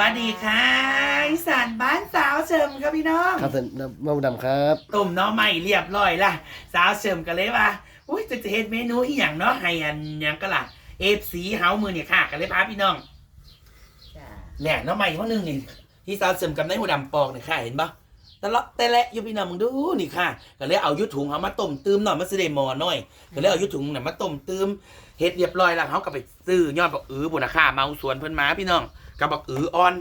วัสดีค่ะอีสานบ้านสาวเฉิมครับพี่น้องครับท่านมาดำครับต้มหน้อใหม่เรียบร้อยละสาวเฉิมกันเลยว่าอุ้ยจะจะเฮ็ดเมนูอีหยังเนาะให้อันหยังก็ล่ะเอฟสีเฮามือเนี่ยค่ะกันเลยพาพี่น้องจ้าแหน่หน้อใหม่เพราะนึงนี่ที่สาวเฉิมกับนายหัวดำปอกเนี่ยค่ะเห็นปะแต่ละแต่ละอยู่พี่น้องมึงดูนี่ค่ะก็เลยเอายุถุงเขามาต้มตืมหน่อยมันสิได้หมอหน่อยก็เลยเอายุถุงน่ะมาต้มตืมเฮ็ดเรียบร้อยแล้วเขาก็ไปซื้อยอดบักอือบุญนะค่ะเมาสวนเพิ่นมาพี่น้อง กับบักอืออ่อน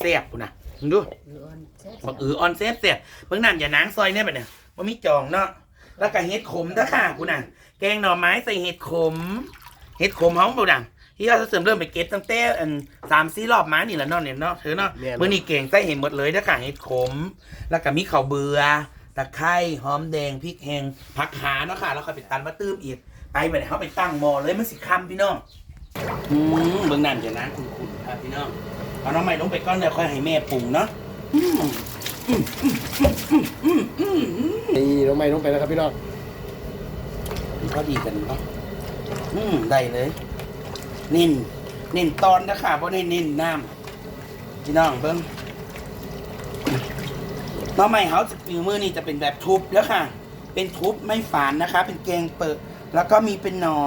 แซ่บๆปุ่นน่ะมึงดูหรืออ่อนแซ่บบักอือออนเซฟเสียเบิ่งนั่นอย่านางซอยเนี่ยแบบเนี่ยว่ามีจองเนาะแล้วก็เห็ดขมเด้อค่ะกูน่ะแกงหน่อไม้ใส่เห็ดขมเห็ดขมเฮาบ่ดังที่เราเสริมเริ่มไปเก็บตั้งแต่อันสามสี่รอบมานี่แหละเนาะเนี่ยเนาะเธอเนาะมื้อนี้เก่งใส่เห็ดหมดเลยเด้อค่ะเห็ดขม แล้วก็มีข้าวเบื่อตะไคร้หอมแดงพริกแห้งผักขาเนาะค่ะแล้วก็ไปตันมาตื้มอีกไปไปเนี่ยเขาไปตั้งหม้อเลยมันสิคำพี่น้อง อืมเบิ่งนั่นอย่านางคุณๆครับพี่น้องเอาน้องใหม่ลงไปก้อนเดี๋ยวค่อยให้แม่ปรุงเนาะมนี่น้องไม้ลงไปแล้วครับพี่น้องพอดีกันปะอืมได้เลยเน้นเน้นตอนนะค่ะเพราะได้เน้นน้ำพี่น้องเบิ้งน้องใหม่เขาจะฝีมือนี่จะเป็นแบบทุบแล้วค่ะ เป็นทุบไม่ฝานนะคะ เป็นแกงเปิดแล้วก็มีเป็นนอ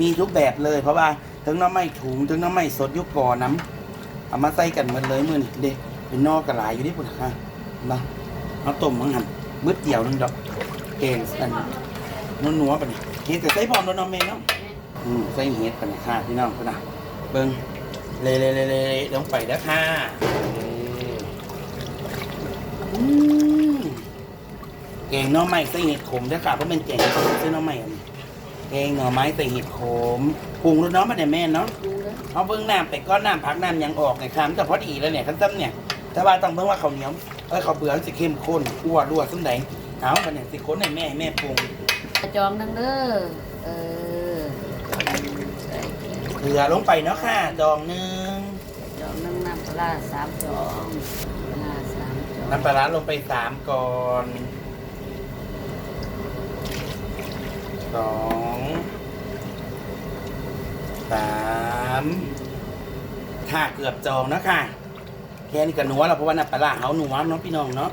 มีทุกแบบเลยเพราะว่าทั้งน้องใหม่ถุงทั้งน้องใหม่สดยุกก่อน้ำเอามาใส่กันหมดเลยมือนี่เด็กเป็นนอกกระหลายอยู่ที่ปุ่นค่ะมาเอาต้มมังหันมืดเดี่ยวนึงดอกแกงอันนัวนัวปะเนี่ยเฮ็ดแต่ใส่พร้อมแล้วน้องเมย์เนาะอืมใส่เฮ็ดปะเนี่ยค่ะพี่น้องพุ่นน่ะเบิ่งเละๆๆๆลงไปแล้วค่ะอืมแกงน่องไม้ใส่เห็ดขมเด้อค่ะเพราะเป็นแกงใส่น่อไม้อันนี้ แกงหน่อไม้ใส่เห็ดขมปรุงรสเน้องมาเนี่ยแม่เนาะดูเลยเอาเบิ่งน้ำไปก้อนน้ำพักน้ำยังออกเนี่ยค่ะมันจะพอดีแล้วเนี่ยขั้นต้นเนี่ยแต่ว่าต้องเบิ่งว่าข้าวเหนียวเอ้ยข้าวเบื่อมันสิเข้มข้นอ้วนรั่วซึ่งใดเอาปะเนี่ยสิข้นให้แม่ให้แม่ปรุงจองนังเด้อเออใส่เกลือลงไปเนาะค่ะดองหนึงจองนังน้ำปลาร้าสามจองปลาร้าสามจองน้ำปลาร้าลงไปสามก่อนสอง สามถ้าเกือบจองเนาะค่ะ แค่นี้ก็นัวแล้วเพราะว่าน้ำปลาร้าเขานัวเนาะพี่น้องเนาะ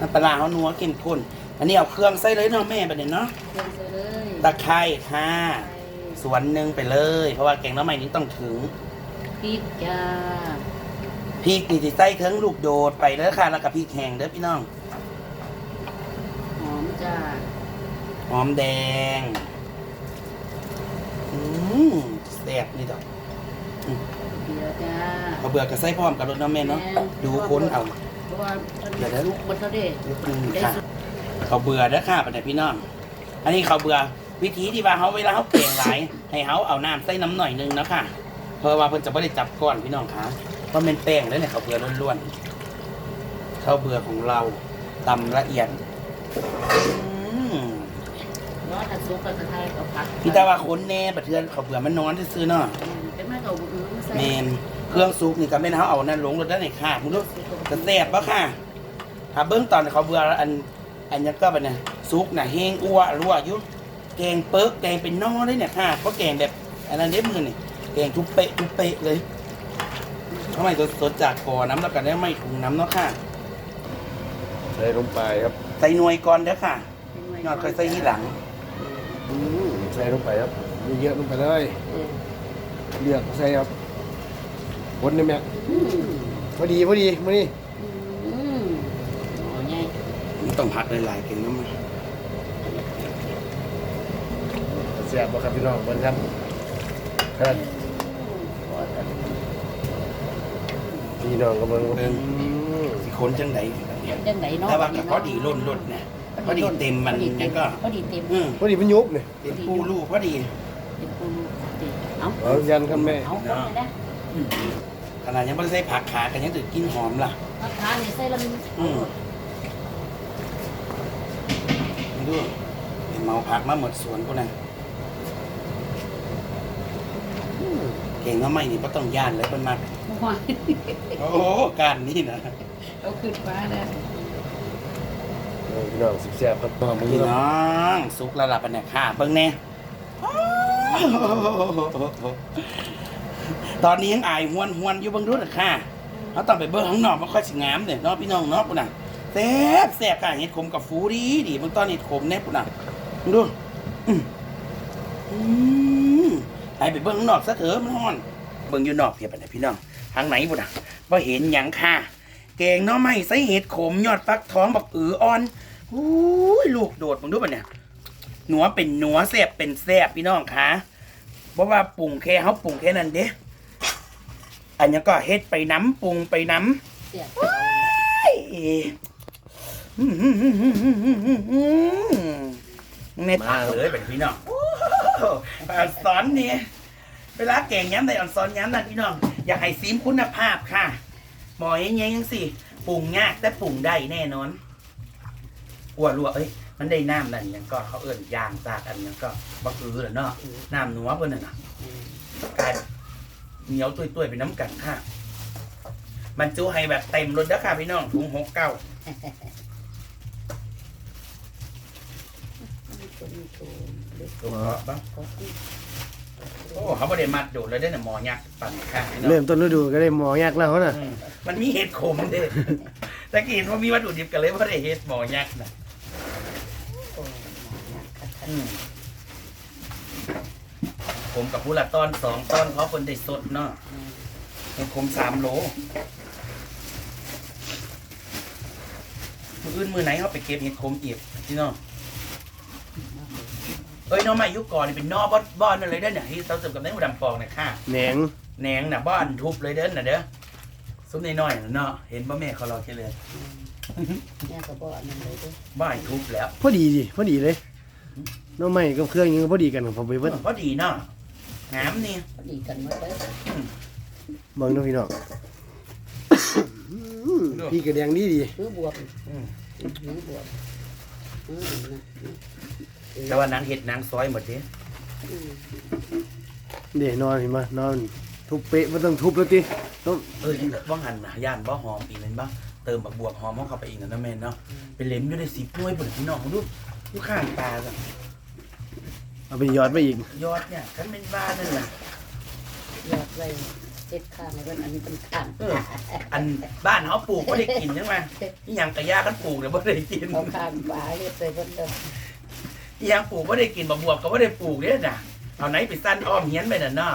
น้ำปลาร้าเขานัวเข้มข้น อันนี้เอาเครื่องใส่เลยเนาะแม่ประเด็นเนาะเครื่องใส่เลยตะไคร้ค่ะ ส่วนหนึ่งไปเลย เพราะว่าแกงน้ำใหม่นี้ต้องถึงพริกจ้าพริกนี่สิใส่เครื่องลูกโดดไปเด้อค่ะ แล้วก็พริกแห้งเด้อพี่น้องหอมจ้าหอมแดง อืม แซ่บนี่ดอกเดี๋ยวจ้าเอาเบื่อกับไส้พร้อมกับรสน้ำแม่เนาะดูค้นเอาเพราะว่ามันเดี๋ยวนะลุกมันเท่าเด็นิดนึงค่ะเขาวเบื่อเด้อค่ะปัญญาพี่น้อง อันนี้เขาวเบื่อวิธีที่ว่าเขาเวลาเขาเปลี่ยนหลายให้เขาเอาน้ำใส่น้ำหน่อยนึงนะค่ะ เพราะว่าเพิ่นจะไม่ได้จับก้อนพี่น้องค่ะเพราะมันแป้งแล้วเนี่ยเขาวเบื่อล้วนๆข้าวเบื่อของเราตำละเอียดอืม ร้อนอัดซุปกับกระไทยกับผักพี่ตาว่าคนแน่ประเทือนเขาวเบื่อมันนอนซื่อๆเนาะอืมเป็นไม่กับอื้อใส่เมนเครื่องซุปนี่ก็แม่นเขาเอานั่นลงรถได้ไหนค่ะมึงรู้จะแซ่บปะค่ะถ้าเบื้องตอนเขาเบื่ออันอันนี้ก็แบบเนี่ยซุปน่ะแห้งอ้วรั่วอยุแกงเปิ๊กแกงเป็นนอเลยเนี่ยค่ะเพราะแกงแบบอันนั้นเด็มือนี่แกงทุบเปะทุบเปะเลยทำไมสดๆจากก่อน้ำแล้วก็ได้ไม่ถุงน้ำเนาะค่ะ ใส่ลงไปครับ ใส่หน่วยก่อนเด้อค่ะยอดค่อยใส่ที่หลัง อืมใส่ลงไปครับเยอะๆลงไปเลยเออเลือกใส่ครับคนนี่แม่อืมพอดีพอดีมานี่อืมโอ้ยายมันต้องพักหลายๆเก่งน้ำมันแซ่บบ่ครับพี่น้องเบิ่งครับครับโอ้ยพี่น้องก็เบิ่งเบิ่งอืมสิคนจังไดจังไหนเนาะแต่ว่าก็พอดีล้นล้นๆนะ พอดีเต็มมันพอดีเต็ยังก็ พอดีเต็มอืมพอดีมันยุบนี่เต็มปูลูกพอดีเต็มปูลูกเต็มเอาเอายันครับแม่เอาเข้าไปนะขนาดยังไม่ได้ใส่ผักขากันยังตื่นกินหอมล่ะราคาเนี่ยใส่ละมันอืมไม่รู้เป็นเมาผักมาหมดสวนกูนะอืมเก่งก็ไม่นี่ก็ต้องย่านเลยเป็นมาหัวโอ้โหการนี่นะเอาขึ้นมาเลยเออ พี่น้องสิบแซ่บครับพ่อมึงพี่น้องสุกแล้วล่ะป็นเนี่ยค่ะเบิ่งแน่ตอนนี้ยังอายหวนหวนอยู่เบางรุ่นค่ะเขาต้องไปเบิ้งข้างนอกมันค่อยสิงามเด้เนาะพี่น้องเนาะปุ่นน่ะแซ่บแซ่บค่ะเห็ดขมกับฟูดีดีบางตอนเห็ดขมแน่ปุ่นน่ะดูอืมอืมไปเบิ้งข้างนอกซะเถอะมันฮ้อน เบิ่งอยู่นอกเพียบไปไหนพี่น้องทางไหนปุ่นน่ะบ่เห็นหยังค่ะ แกงหน้อไม้ใส่เห็ดขมยอดฟักทองบักอืออ่อนอุ้ยลูกโดดมึงดูป่ะเนี่ยหนัวเป็นหนัวแซ่บเป็นแซ่บพี่น้องคะเพราะว่าปรุงแค่เขาปรุงแค่นั้นเด้อันนี้ก็เฮ็ดไปน้ำปรุงไปน้ำเสียในปากเลยเป็นพี่น้องอันสอนนี่เวลาแกงย้ำในอันสอนย้ำนั่นพี่น้อง อยากให้ซีมคุณภาพค่ะ อยังยังสิปรุงยากแต่ปรุงได้แน่นอนอ้วนรัวเอ้ยมันได้น้ำนั่นยังก็เขาเอิ่นยางจากอันยังก็บักอือเหรอเนาะน้ำหนัวเพิ่นน่ะนะกลายเหนียวตุ้ยๆไปน้ำกันค่ะมันจูให้แบบเต็มรถแล้วค่ะพี่น้องถุงหกเก้าตัวนี้ตัวเล็กถูกเพราะบ้างก็ที่ โอ้เขาไม่ได้มัดโดดเลยได้แต่หมอยักษ์ปั่นค่ะพี่น้องเริ่มต้นฤดูก็ได้หมอยากแล้วน่ะอืมมันมีเห็ดขมเด้แต่กินว่ามีวัตถุดิบกันเลยว่าได้เห็ดหมอยักษ์นะโอ้ยหนักคัดคัดอืมผมกับผู้ละต้อนสองต้อนเพราะคนได้สดเนาะเห็ดขมสามโลมืออื่นมือไหนเขาไปเก็บเห็ดขมอีกพี่น้อง เอ้ยน้องใหม่ยุคก่อนนี่เป็นนอบอนบอนนั่นเลยเด้อเนี่ยที่เราเติมกับในหัวดำฟองนะค่ะแหนงแหนงน่ะบ้านทุบเลยเด้อน่ะเด้อซุ้มน้อยๆน่ะเนาะเห็นบ่แม่เขาเราแค่เลยแม่ก็บอกอันนั้นเลยเด้วยบ้านทุบแล้วพอดีดิพอดีเลยหน้องใหม่กับเครื่องยังพอดีกันของผมไปเพิ่นพอดีเนาะงามนี่พอดีกันหมดเลยเบิ่งเนาะพี่น้องพี่กระแดงดีดีคือบวมอืมคือบวมอืมนะ แต่ว่านางเห็ดนางซอยหมดเด้อืมเดี๋ยวนอนเห็นมานอนทุบเป๊ะไม่ต้องทุบแล้วติต้องเอ้ยบ้องหันนะย่านบ่หอมอีกเลยบ้างเติมบักบวบหอมเข้าไปอีกนะนะแม่นเนาะเป็นเหล็มอยู่ในสิบหน่วยเปิดพี่น้องดูดูข้างตากันเอาไปยอดไปอีกยอดเนี่ยกันเป็นบ้านนั่นน่ะยอดไว้เจ็ดข้างในวันอันนี้เป็นข้างเอออันบ้านเขาปลูกไม่ได้กินใช่ไหมนี่ยังกระยากันปลูกเนี่ยไม่ได้กินเอาข้างฝาเรียบใส่บนเดิม นี่ยังปลูกไม่ได้กินบักบวบก็ไม่ได้ปลูกเนี่ยน่ะเอาไหนไปสั้นอ้อมเฮียนไปน่ะเนาะ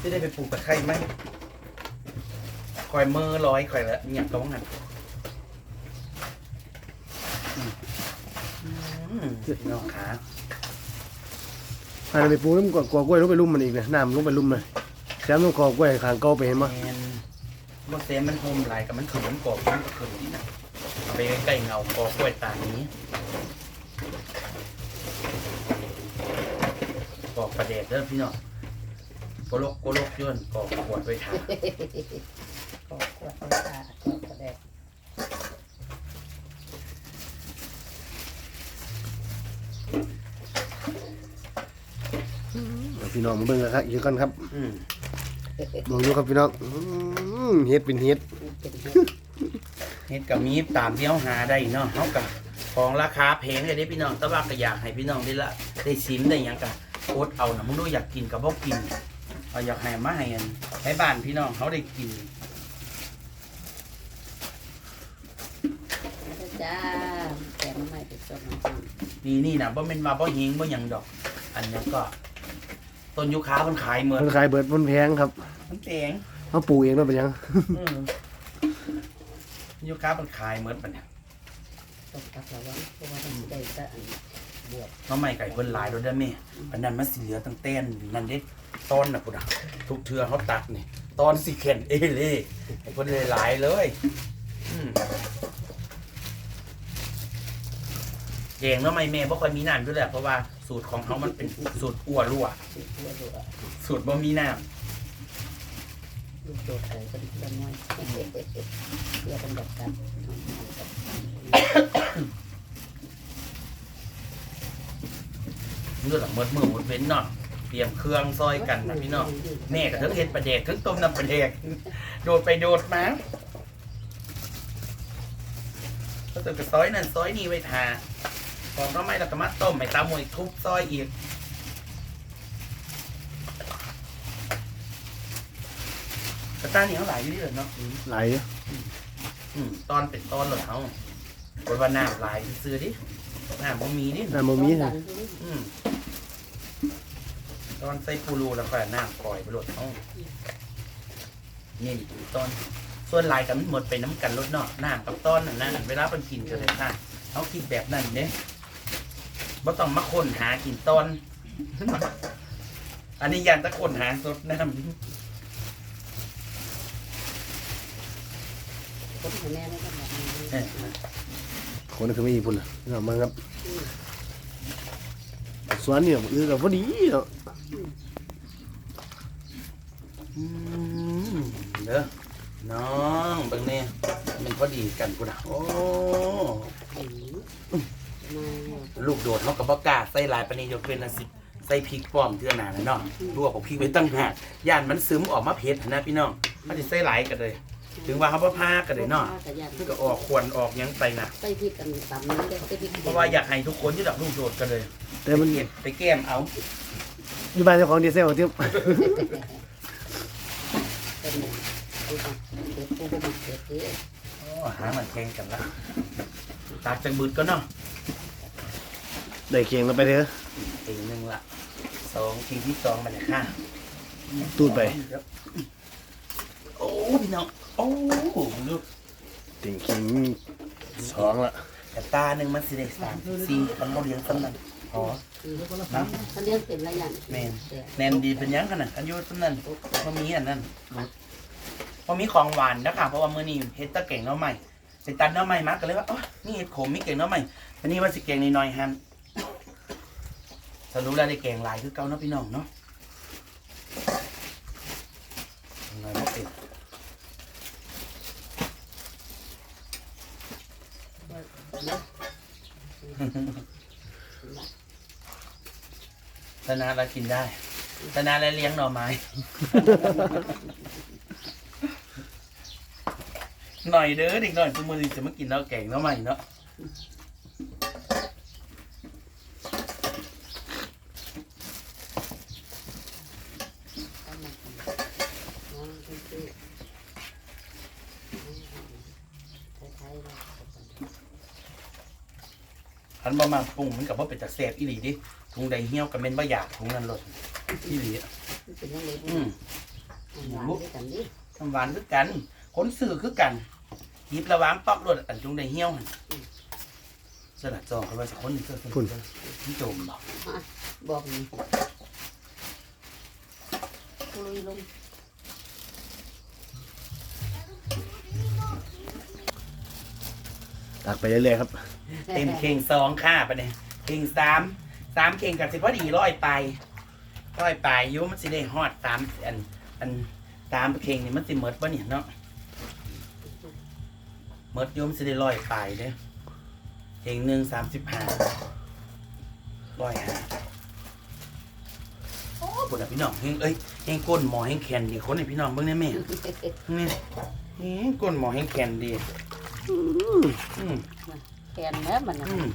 จะได้ไปปลูกตะไคร้ไหมคอยมือร้อยคอยละเนี่ยก็ว่างั้นอืมอืมน้องขาอันนั้นไปปลูกน้ำกอกกล้วยลงไปลุ่มมันอีกนะน้ำลงไปลุ่มเลยแซมต้องกอกกล้วยข้างเก่าไปเห็นมั้ยแมนบ่เซมมันโฮมไหลายกับมันขืนมันกรอบมันก็ขืนนี่นะ เอาไปใกล้ๆเงากอกล้วยตานี้กอกประเดดเด้อพี่น้องโกลกโกลกย้อนกอกขวดไว้ทานกอกขวดเอาตากอกกระแดกเอาพี่น้องมาเบิ่งกันครับอีกก่อนครับอืมเบิ่งดูครับพี่น้องอืมเฮ็ดเป็นเฮ็ดเป็นเห็ด เฮ็ดกับมีตามที่เขาหาได้เนาะเขากับของราคาแพงเลยเด้พี่น้องแต่ว่าก็อยากให้พี่น้องได้ละได้ชิมได้หยังกันโคตรเอานะมึงดูอยากกินกับบ่กินเอาอยากให้มาให้อันให้บ้านพี่น้องเขาได้กินจ้าแกงน้ำไม้ติดสดน้ำตาลนี่นี่นะบ่แม่นมาบ่หิงบ่หยังดอก อันนี้ก็ต้นยูคาเพิ่นขายเหมือนมันขายเบิดบนแพงครับมันแพงเขาปลูกเองแล้วเป็นหยัง อืม ยูคาเพิ่นขายเหมือนปะเนี่ยต้องตักระวังเพราะว่ามันสิได้แต่อันบวบน้องใหม่ไก่เพิ่นหลายแล้วเด้อแม่อันนั้นมันสิเหลือตั้งแต่นนั่นเด้ต้นน่ะพุ่นน่ะทุกเทื่อเขาตัดนี่ตอนสิเข็นเอเล่ให้เพิ่นเลยหลายเลยอืมแกงเนาะไม่แม่บ่ค่อยมีน้ำด้วยแหละเพราะว่าสูตรของเขามันเป็นสูตรอั่วรั่ว สิบัวบัวสูตรบ่มีน้ ลูกโดดใส่เป็นละน้อยเพื่อเป็นแบบกันเลือดหมดมือหมดเว้นเนาะเตรียมเครื่องซอยกันนะพี่น้องแม่กับทั้งเห็ดปลาแดกทั้งต้มน้ำปลาแดกโดดไปโดดมาก็ต้องกระซอยนั่นซอยนี่ไว้ทาปอกหน้ำไม้แล้วก็มาต้มให้ตามวยทุบซอยอีก กระต้านนี่เขาหลายอยู่นี่เลยเนาะหลายเยอะอืมตอนเป็นตอนเลยเขาบนว่าน้ำหลายซื้อดิน้ำบ่มีดิน้ำมันมีกันะนอืมตอนใส่ปูรูแล้วก็น้ำก่อยไปโหลดเขานี่ตอน ส่วนหลายกับมันหมดไปน้ำกันรถเนาะน้ำกับต้นน่ะนะเวลาเป็นกินกันเลยค่ะเขาคิดแบบนั้นเนี่ยบ่ต้องมาค้นหากินต้นอันนี้ยันตะค้นหาสดน้ำ คนหัวแม่ไม่ต้องแบบนี้คนคือไม่มีพุ่นอะเอามาครับสวนเนี่ยอือกับพอดีเนาะอืมเด้อน้องเบิ่งเนี่ยมันพอดีกันกูนะโอ้ลูกโดดเขากับบ่กล้าใส่หลายปานนี้ยกเว้นอันสิใส่พริกป้อมเทื่อหนาแน่เนาะลวกกับพริกไว้ตั้งหากย่านมันซึมออกมาเผ็ดนะพี่น้องมันสิใส่หลายกันเลย ถึงว่าเขาบ่พากันเลยเนาะมันก็ออกควนออกหยังไปนะใส่พริกกันตำนี้ได้ใส่พริกเพราะว่าอยากให้ทุกคนที่ดับลูกโดดกันเลยแต่มันเก็บไปแก้มเอาอยู่บ้านเจ้าของดีเซลที่เป็นปูมาเด็ดปูมาเด็ดเด็ดโอ้หามันแข่งกันละตากจังบืดก็เนาะได้เคียงแล้วไปเถอะทีหนึ่งละสองทีที่สองมันเนี่ยค่ะตูดไป โอ้พี่น้อง โอ้ลูกติ่งเคียงสองละแต่ตาหนึ่งมันสิได้สามสี่มันโมเลี้ยงสำนันอ๋อนะเขาเลี้ยงเป็นอะไรอย่างแมนแนนดีเป็นหยังขนาดอายุสำนันพอมีอันนั้นพอมีของหวานนะคะเพราะว่ามื้อนี้เฮ็ดตะเก่งเนาะใหม่ไปตัดเนาะใหม่มาก็เลยว่าอ๋อนี่เฮ็ดขมมีเก่งเนาะใหม่อันนี้ว่าสิเก่งน้อยๆฮันสรุปแล้วได้เก่งหลายคือเก่าเนาะพี่น้องเนาะน้อยบ่เป็น ชนะแล้วกินได้ชนะแล้วเลี้ยงหน่อไม้ หน่อยเด้อเด็กหน่อยทุกมือนี้จะมากินแล้วแกงแล้วใหม่เนาะพัน ประมาณปรุงมันกับว่าเป็นจากแสบอีหลีดิถุงใดเหี้ยวกับเม็นบ่อยากถุงนั้นรสอีหลีอะเป็นยังไงอืม หวานด้วยกันดิน้ำหวานคือกันคนสื่อคือกันหยิบระหวางปอกรสอันถุงใดเหี้ยวหั่นสลัดจองเขาว่าสักคนหนึงเสื้อพุ่น พี่โจมบอกบอกนี่ลุยลง ตักไปเรื่อยๆครับ เต็มเข่งสองค่าไปเนี่ยเข่งสามสามเข่งกับสิพอดีร้อยไปร้อยไปอยุมันสิได้ฮอดสามอันอันสามเข่งนี่มันสิเมดปะเนี่ยเนาะเมดอยุมันสิได้ร้อยไปเด้อเข่งหนึ่งสามสิบห้าร้อยห้าโอ้ปุ่นอะพี่น้องเฮงเอ้ยเฮงก้นหมอเฮงแขนดีคนไอ้พี่น้องเบิ่งได้ไหมนี่เฮงก้นหมอเฮงแขนดี อืมแกนแล้วมันอืม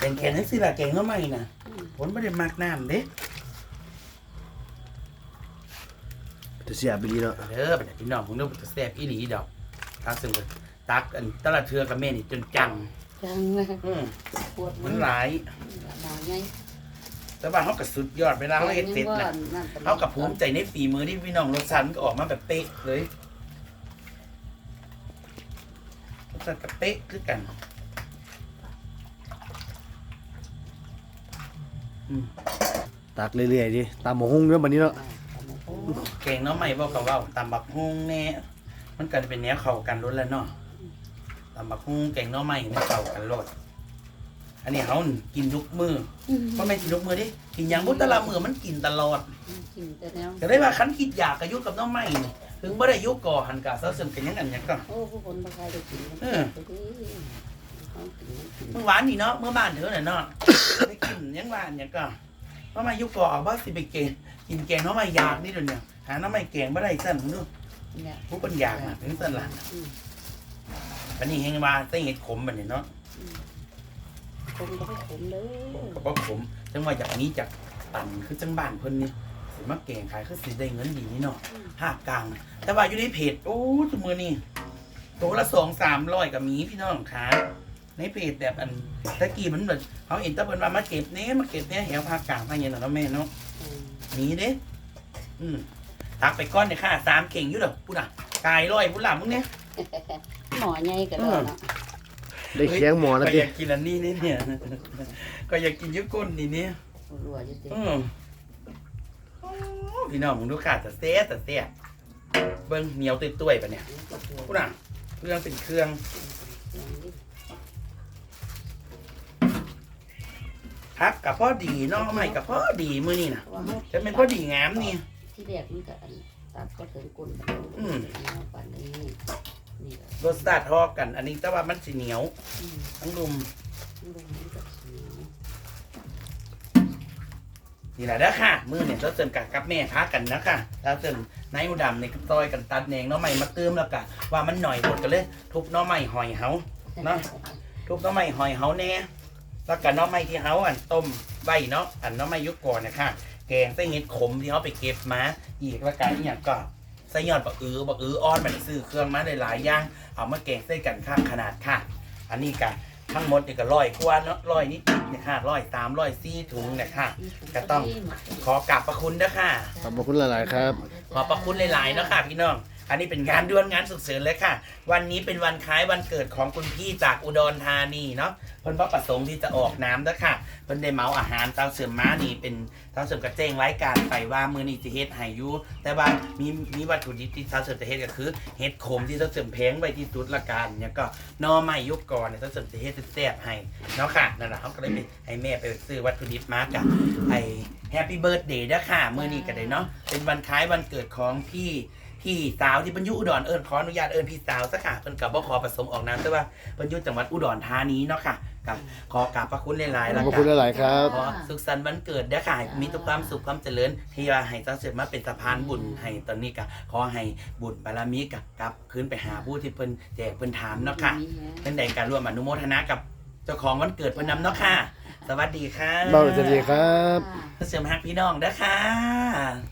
แกงแกงนี่สิล่ะแกงเข้ามาอีกนะผลไม่ได้มากน้ำเด้จะเสียไปดีเนาะเด้อไปพี่น้องผมนึกว่าจะแซ่บอีหลีดอกตักซึ่งก็ตักอันแตละเทือกับแม่นี่จนจังจังเลยอืมปวดมันหลายหนาไงแต่ว่าเขาก็สุดยอดเวลาเขาเฮ็ดเสร็จนะเขากับภูมิใจในฝีมือที่พี่น้องรสชาติมันก็ออกมาแบบเป๊ะเลย สชาติกับเป๊ะคือกัน อืมตักเรื่อยๆดิตามหมกหุ้งเนาะบัดนี้เนาะแกงหน้องใหม่บอกกับว่าตำบักฮุ้งแน่มันก็เป็นแนวเข้ากันรสแล้วเนาะตำบักฮุ้งแกงหน้องใหม่มันเข้ากันรสอันนี้เขากินทุกมือเพราะไม่นกินทุกมือดิกินอย่างบุตรละมือมันกินตลอดกินแต่แนวก็ได้ว่าคันคิดอยากกระยุกกับหน้องใหม่นี่ ถึงไม่ได้ยุกก่อหันกาเสริมกันยังอันยังก็โอ้ผู้คนบางใครได้กินเออมันหวานนี่เนาะเมื่อบ้านเธอเนี่ยเนาะได้กินยังหวานยังก็เพราะมายุกก่อเอาว่าสิไปเกงกินแกงหน้องใหม่อยากนี่เดี๋ยวนี้หาหน้องใหม่แกงไม่ได้สั่นนู่นเนี่ยผู้เป็นอยากน่ะถึงสั่นหลังอันนี้เฮงว่าใส่เห็ดขมแบบนี้เนาะคมก็ไม่ขมเด้อก็บอกผมจังว่าจากนี้จากตันคือจังบ้านเพิ่นนี่ สิมาแก่งขายคือสิได้เงินดีนี่เนาะภาคกลาง แต่ว่าอยู่ในเพจโอ้ทุกมือนี่ตัวละสองสามร้อยกับมีพี่น้องค่ะในเพจแบบอันตะกี้มันแบบเขาเห็นแตะเพิ่นว่ามาเก็บเนี้มาเก็บเนี้ยแถวภาคกลางภาคเย็นเนาะแม่เนาะอืมมีเด้อืมตักไปก้อนเนี่ยค่ะสามเข่งอยู่เด้อพูดอะกายร้อยพูดหล่ะมึงเนี่ยหมอใหญ่ก็ได้เนาะได้เคียงหมอก็แล้วอดิยากกินอันนี้นี่เนี่ยก็อยากกินยุก้นนี่เนี่ยรัวอยู่ติอืมโอ้ พี่น้องมึงดูขาดแต่เสียแต่เสียเบิ้งเหนียวตุ้ยๆปะเนี่ยพูดอะเครื่องเป็นเครื่องพักกับพ่อดีเนาะไม่กับพ่อดีมือนี่นะว่าเฮาจะเป็นพ่อดีงามนี่ ที่แรกมันก็อันตัดก็ถึงก้นอืมเอาปานนี้นี่แหละรสชาติทอกัน อันนี้แต่ว่ามันสีเหนียวอืมทั้งลุม นี่แหละเด้อค่ะ มือเนี่ยเราเติมกับกับแม่พักกันนะค่ะแล้วเติมนายอุดำในกับซอยกันตัดแหนงน้อใหม่มาเติมแล้วกะว่ามันหน่อยหมดกันเลย ทุบน้อใหม่หอยเฮาเนาะทุบน้อใหม่หอยเฮาแน่แล้วกันน้อใหม่ที่เฮาอันต้มใบเนาะอันน้อใหม่ยุคก่อนนะค่ะแกงไส้เห็ดขมที่เขาไปเก็บมาอีกแล้วกันอีกอย่างก็ไส้ยอดบักอือบักอืออ้อนมันซื้อเครื่องมาหลายๆอย่างเอามาแกงใส่กันข้างขนาดค่ะ อันนี้กัน ทั้งหมดนี่ก็ร้อยกว่าเนาะร้อยนิดๆเนี่ยค่ะร้อยตามร้อยซี่ถุงเนี่ยค่ะก็ต้องขอกราบพระคุณนะค่ะ ขอบคุณหลาย ๆ ครับ ขอบพระคุณหลายๆเนาะค่ะพี่น้อง อันนี้เป็นงานด่วนงานสุดเสริญเลยค่ะ วันนี้เป็นวันคล้ายวันเกิดของคุณพี่จากอุดรธานีเนาะเพิ่นพระประสงค์ที่จะออกน้ำนะค่ะเพิ่นได้เหมาอาหารเตาเสริมม้านี่เป็นเตาเสริมกระเจ้งไร้การไปว่ามือนี้จะเฮ็ดให้อยู่แต่ว่ามีมีวัตถุดิบที่เตาเสริมจะเฮ็ดก็คือเฮ็ดขมที่เตาเสริมแพงไว้ที่สุดละกันเนี่ยก็หนอไม้ยุคก่อนเนี่ยเตาเสริมจะเฮ็ดแซ่บๆให้เนาะค่ะนั่นแหละเขาก็เลยไปให้แม่ไปซื้อวัตถุดิบมากับไอ้แฮปปี้เบิร์ดเดย์นะค่ะมื้อนี้ก็ได้เนาะเป็นวันคล้ายวันเกิดของพี่ พี่สาวที่บรรยุอุดรเอิญขออนุญาตเอิญพี่สาวสักค่ะเพิ่นกับบ่ขอประสงค์ออกนามแต่ว่าบรรยุจังหวัดอุดรธานีเนาะค่ะกับขอกราบพระคุณหลายๆขแล้วอบกัคุณนหลายๆครับ ขอสุขสันต์วันเกิดเด้อค่ะให้มีทุกความสุขความเจริญที่ว่าให้ตั้งเสร็จมาเป็นสะพานบุญให้ตอนนี้ก็ขอให้บุญบารมีกับกลับคืนไปหาผู้ที่เพิ่นแจกเพิ่นถามเนาะค่ะเป็นใดการร่วมอนุโมทนากับเจ้าของวันเกิดเพิ่นนำเนาะค่ะ สวัสดีค่ะเบาจะดีครับเสริมฮักพี่น้องเด้อค่ะ